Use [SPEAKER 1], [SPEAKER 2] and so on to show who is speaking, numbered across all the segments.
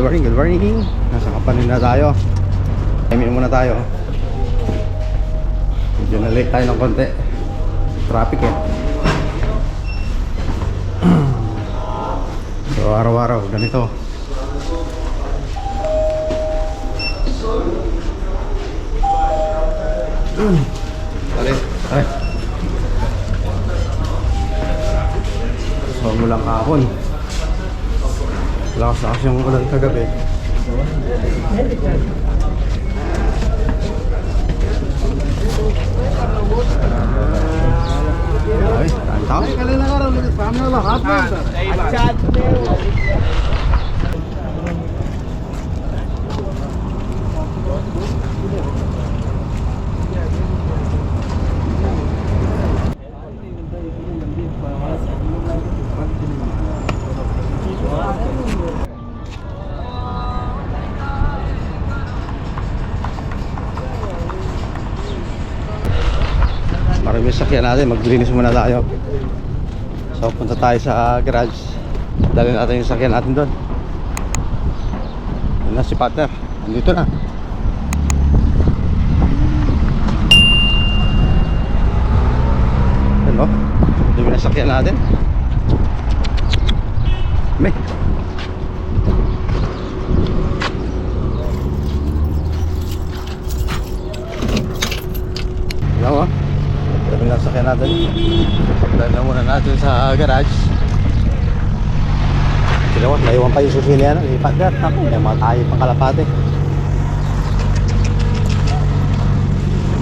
[SPEAKER 1] good morning, good morning. Nasa kapanin na tayo. Imin muna tayo. Medyo na late tayo ng konti. Traffic eh. So araw-araw ganito. Pare, pare. So mulang kahapon. Lakas-lakas yung ulan kagabi. Ay, tantang. Marami yung sakyan natin, maglinis muna tayo. So punta tayo sa garage. Dali natin yung sakyan natin doon. Yan na si partner. Andito na. Hello? Dumi na sakyan natin. May. Hello? Dami na sakyan natin. Dali na muna natin sa garage. Sinawat, naiwan pa yung susi niya. Ano, lipat. Tapos, may mga tayo pang kalapate.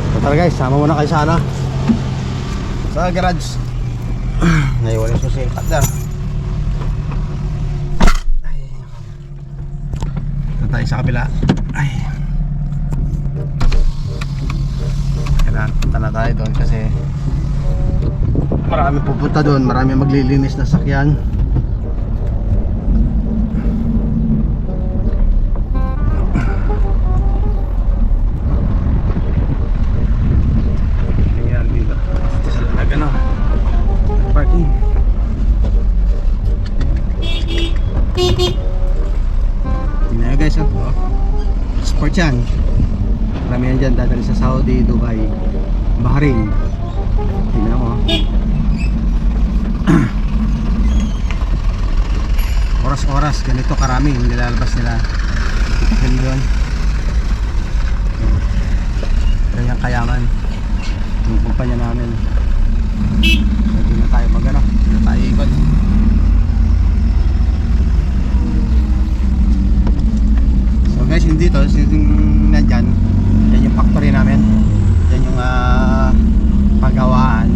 [SPEAKER 1] So tara guys, sama muna kayo sana. Sa garage. naiwan yung susi. Lipat. Ito tayo sa kabila. Ay. Punta na tayo doon kasi marami pupunta doon, marami maglilinis na sakyan. Bahrain. Tingnan mo. Oras-oras, ganito karami yung nilalabas nila. Yan yun. Ganyan kayaman. Yung kumpanya namin. Di na tayo magano. Na tayo ikot. So guys, yung dito, yung nandyan, yan yung factory namin. Yan yung ah, paggawaan.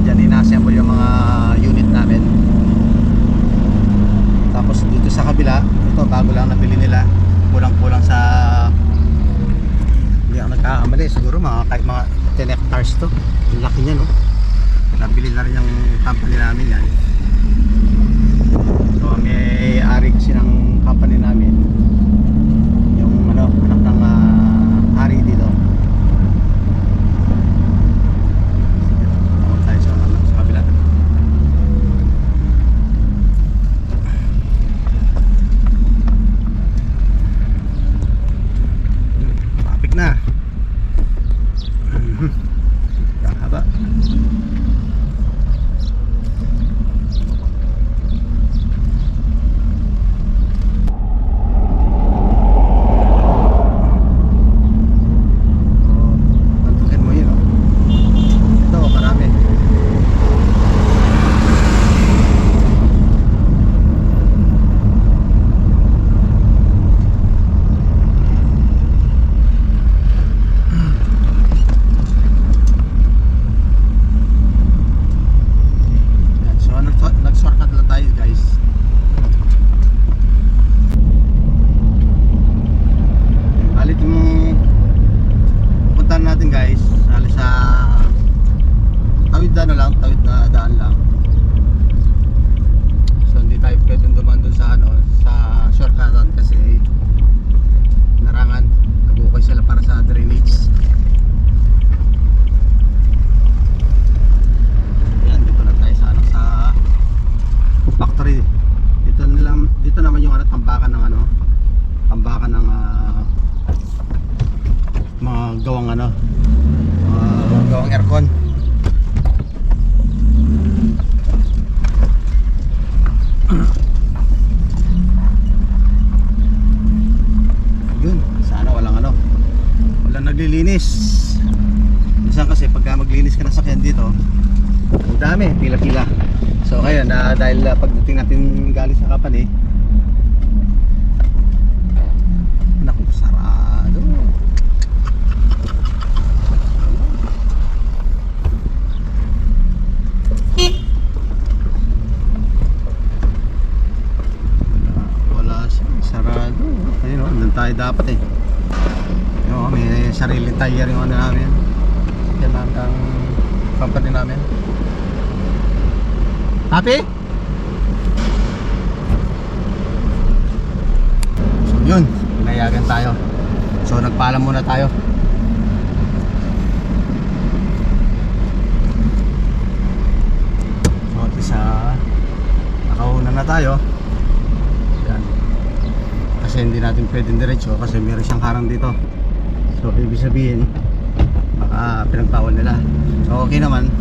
[SPEAKER 1] Diyan ina-assemble yung mga unit namin. Tapos dito sa kabila, ito bago lang nabili nila. Kulang-kulang sa hindi ako nagkakamali, siguro mga kahit mga 10 hectares to. Ang laki niya no. Nabili na rin yung company namin yan. So may ari kasi sa ano sa short shortcutan kasi narangan. Nabukay sila para sa drainage. Yan dito na tayo sa ano sa factory. Dito nila dito naman yung ano tambakan ng ano tambakan ng uh, mga gawang ano pila-pila. So ngayon, na dahil ah, pagdating natin galing sa kapan eh, naku, sarado. Wala siya, sarado. Ayun o, doon tayo dapat eh. Ayun, oh, may sariling tire yung ano namin. Yan ang, ang company namin. Happy? So yun, pinayagan tayo. So nagpaalam muna tayo. So at least ah, nakauna na tayo. Yan. Kasi hindi natin pwedeng diretso kasi meron siyang harang dito. So ibig sabihin, baka pinagtawal nila. So okay naman.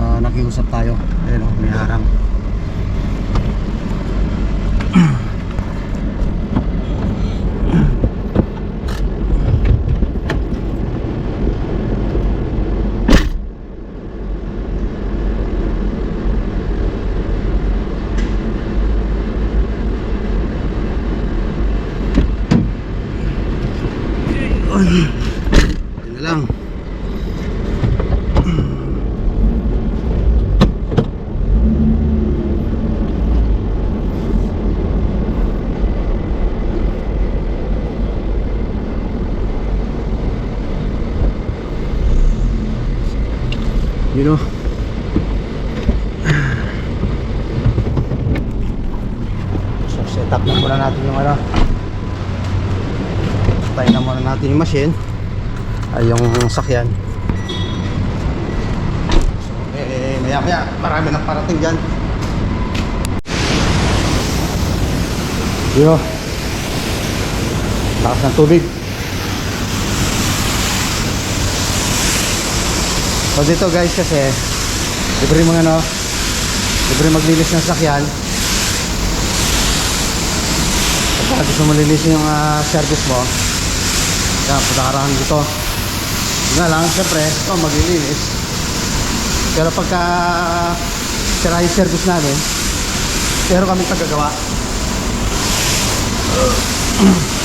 [SPEAKER 1] Ah, nakiusap tayo. Ayun oh, may harang. Ay, yun na lang. You know. So set up na muna natin yung ano. Tayo na muna natin yung machine. Ay yung sakyan. So eh maya maya marami nang parating dyan. Yo. Lakas ng tubig. So dito guys kasi libre mga ano, libre maglinis ng sakyan. Pagka gusto mo linisin yung ah, service mo, kaya punta ka lang dito. Nga lang, syempre, ito maglilinis. Pero pagka sira yung service namin, pero kami tagagawa.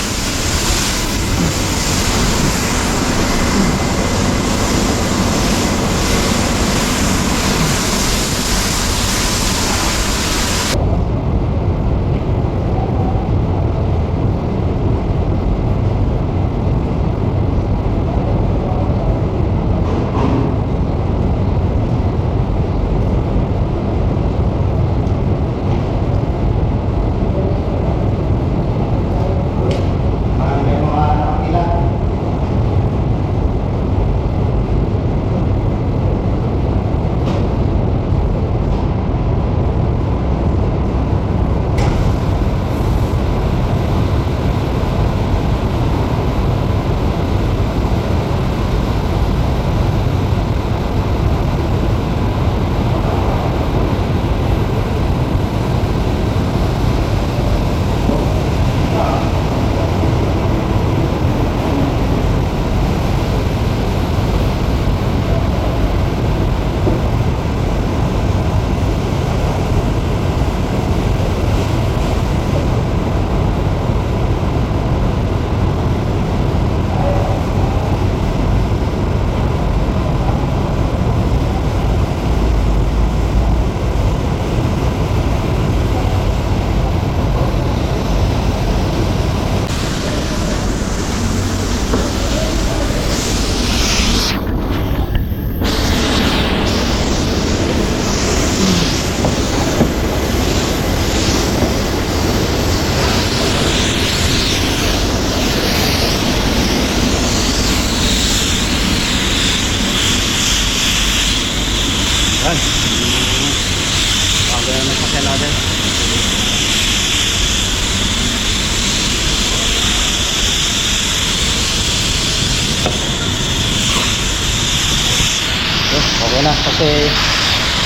[SPEAKER 1] na kasi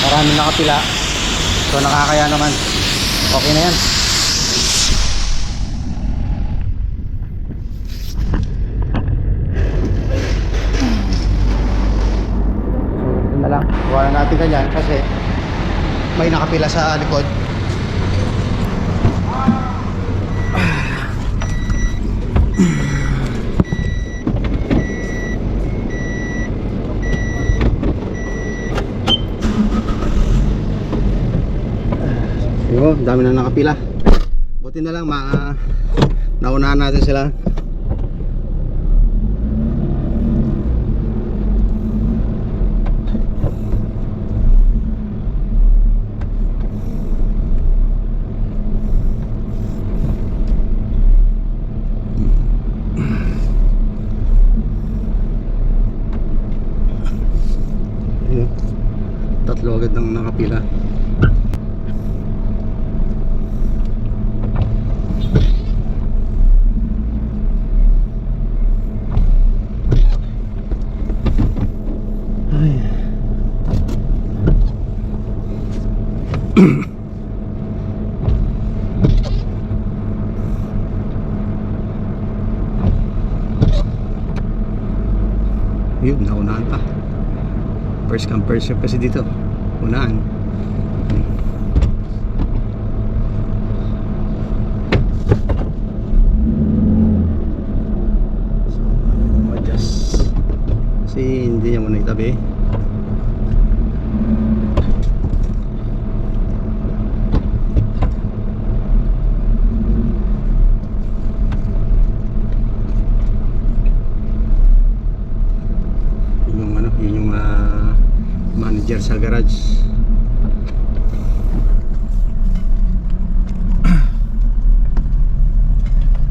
[SPEAKER 1] marami nakapila. So nakakaya naman. Okay na yan. So, na lang. Iwanan natin ganyan kasi may nakapila sa likod. Dami na nakapila. Buti na lang ma naunahan natin sila. Tatlo agad ng nakapila. Yun, naunahan pa. First come, first serve kasi dito. Unahan. So, adjust. Kasi hindi niya muna itabi. Yun yung ano, yun yung ah, manager sa garage.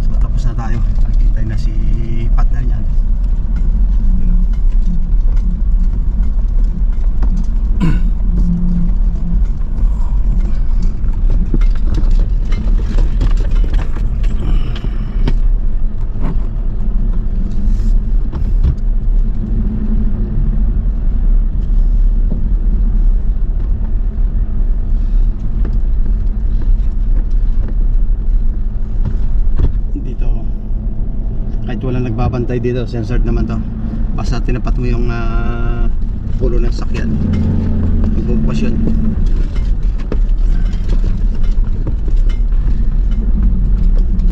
[SPEAKER 1] So tapos na tayo. Nakikita na si partner niyan. Yun. dito kahit nagbabantay dito censored naman to. Basta tinapat mo yung ah, pulo ng sakyan. Magbubukas yun.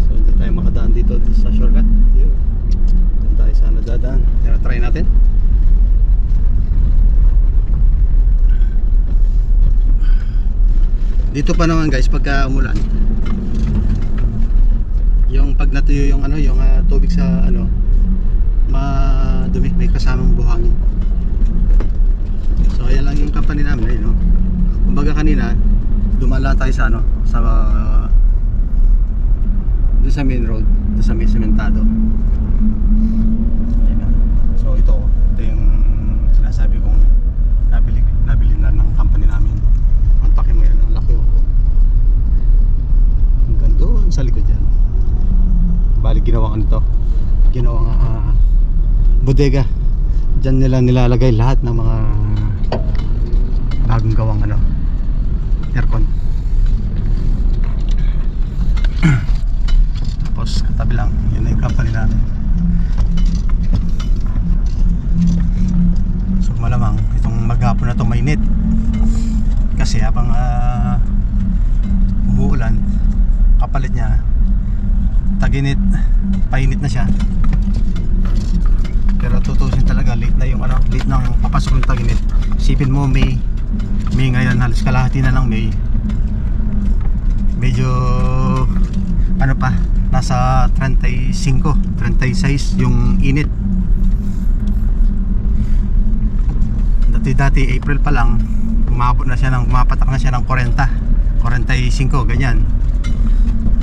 [SPEAKER 1] So hindi tayo makadaan dito sa shortcut. Doon tayo sana dadaan. Tira, try natin. Dito pa naman guys pagka umulan. Yung pag natuyo yung ano yung ah, tubig sa ano madumi may kasamang buhangin. So ayan lang yung company namin ayun no? Kumbaga kanina dumala tayo sa ano sa uh, doon sa main road doon sa may sementado. So ito ito yung sinasabi kong nabili, nabili na ng company namin. Ang taki mo yan ang laki oh. Hanggang doon sa likod yan. Bali ginawa ano to ginawa uh, bodega. Dyan nila nilalagay lahat ng mga bagong gawang ano aircon. Tapos katabi lang. Yun na yung company natin. So malamang itong maghapon na to mainit kasi habang ah, umuulan kapalit niya. Taginit painit na siya pero tutusin talaga late na yung ano late nang papasok ng taginit sipin mo May May ngayon halos kalahati na lang May. Medyo ano pa nasa 35 36 yung init. Dati dati April pa lang umabot na siya ng umapatak na siya ng 40 45 ganyan.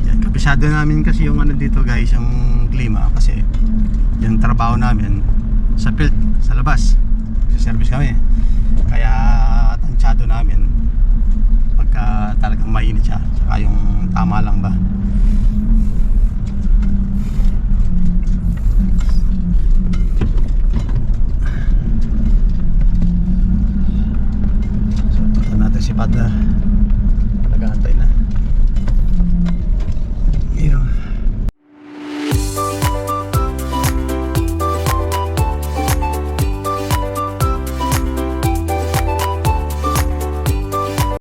[SPEAKER 1] Yan, kabisado namin kasi yung ano dito guys, yung klima kasi yung trabaho namin sa field, sa labas. Service kami. Kaya tansyado namin pagka talagang mainit siya. Saka yung tama lang ba. So, natin si.